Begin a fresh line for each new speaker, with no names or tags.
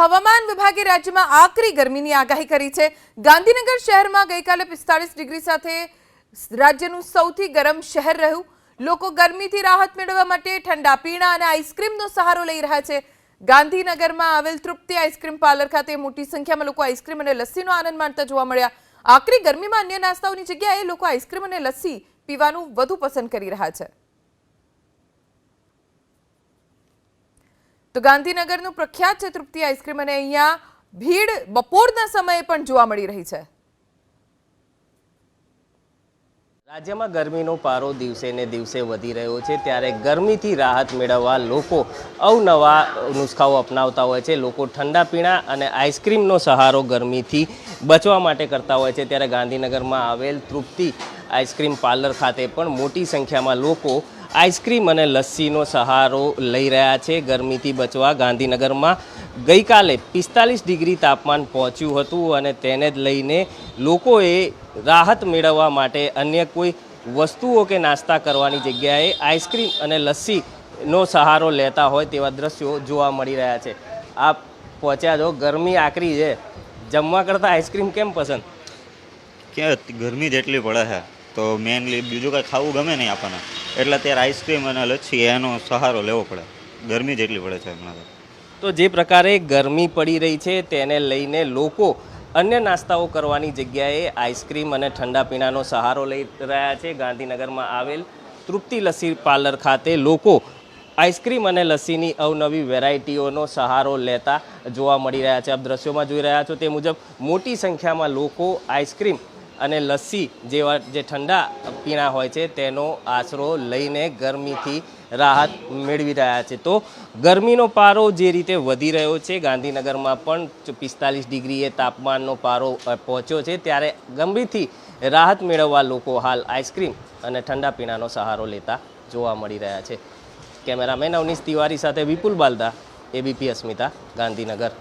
હવામાન વિભાગે રાજ્યમાં આકરી ગરમીની આગાહી કરી છે. ગાંધીનગર શહેરમાં ગઈકાલે પિસ્તાળીસ ડિગ્રી સાથે રાજ્યનું સૌથી ગરમ શહેર રહ્યું. લોકો ગરમીથી રાહત મેળવવા માટે ઠંડા પીણા અને આઈસ્ક્રીમનો સહારો લઈ રહ્યા છે. ગાંધીનગરમાં આવેલ તૃપ્તિ આઈસ્ક્રીમ પાર્લર ખાતે મોટી સંખ્યામાં લોકો આઈસ્ક્રીમ અને લસ્સીનો આનંદ માણતા જોવા મળ્યા. આકરી ગરમીમાં અન્ય નાસ્તાઓની જગ્યાએ લોકો આઈસ્ક્રીમ અને લસ્સી પીવાનું વધુ પસંદ કરી રહ્યા છે. તો ગાંધીનગરનું પ્રખ્યાત છે તૃપ્તિ આઈસ્ક્રીમ અને અહીંયા ભીડ બપોરના સમયે પણ જોવા મળી રહી છે.
રાજ્યમાં ગરમીનો પારો દિવસે ને દિવસે વધી રહ્યો છે ત્યારે ગરમીથી રાહત મેળવવા લોકો અવનવા નુસ્ખાઓ અપનાવતા હોય છે. લોકો ઠંડા પીણા અને આઈસ્ક્રીમનો સહારો ગરમીથી બચવા માટે કરતા હોય છે. ત્યારે ગાંધીનગરમાં આવેલ તૃપ્તિ આઈસ્ક્રીમ પાર્લર ખાતે પણ મોટી સંખ્યામાં લોકો આઈસ્ક્રીમ અને લસ્સીનો સહારો લઈ રહ્યા છે. ગરમીથી બચવા ગાંધીનગરમાં ગઈકાલે પિસ્તાલીસ ડિગ્રી તાપમાન પહોંચ્યું હતું અને તેને જ લઈને લોકોએ રાહત મેળવવા માટે અન્ય કોઈ વસ્તુઓ કે નાસ્તા કરવાની જગ્યાએ આઈસ્ક્રીમ અને લસ્સીનો સહારો લેતા હોય તેવા દ્રશ્યો જોવા મળી રહ્યા છે. આપ પહોંચ્યા છો. ગરમી આકરી છે. જમવા કરતાં આઈસ્ક્રીમ કેમ પસંદ?
કે ગરમી જેટલી પડે છે. તો મેનલી બીજું કાંઈ ખાવું ગમે નહીં આપણને? એટલે અત્યારે આઈસ્ક્રીમ અને લચ્છી એનો સહારો લેવો પડે. ગરમી જેટલી પડે છે હમણાં તો.
જે પ્રકારે ગરમી પડી રહી છે તેને લઈને લોકો અન્ય નાસ્તાઓ કરવાની જગ્યાએ આઈસ્ક્રીમ અને ઠંડા પીણાનો સહારો લઈ રહ્યા છે. ગાંધીનગરમાં આવેલ તૃપ્તિ લસ્સી પાર્લર ખાતે લોકો આઈસ્ક્રીમ અને લસ્સીની અવનવી વેરાયટીઓનો સહારો લેતા જોવા મળી રહ્યા છે. આપ દ્રશ્યોમાં જોઈ રહ્યા છો તે મુજબ મોટી સંખ્યામાં લોકો આઈસ્ક્રીમ અને લસ્સી જેવા જે ઠંડા પીણા હોય છે, તેનો આશરો લઈને ગરમીથી રાહત મેળવી રહ્યા છે. તો ગરમીનો પારો જે રીતે વધી રહ્યો છે, ગાંધીનગરમાં પણ પિસ્તાલીસ ડિગ્રીએ તાપમાનનો પારો પહોંચ્યો છે, ત્યારે ગરમીથી રાહત મેળવવા લોકો હાલ આઈસ્ક્રીમ અને ઠંડા પીણાનો સહારો લેતા જોવા મળી રહ્યા છે. કેમેરામેન અવનીશ તિવારી સાથે વિપુલ બાલદા, એબીપી અસ્મિતા, ગાંધીનગર.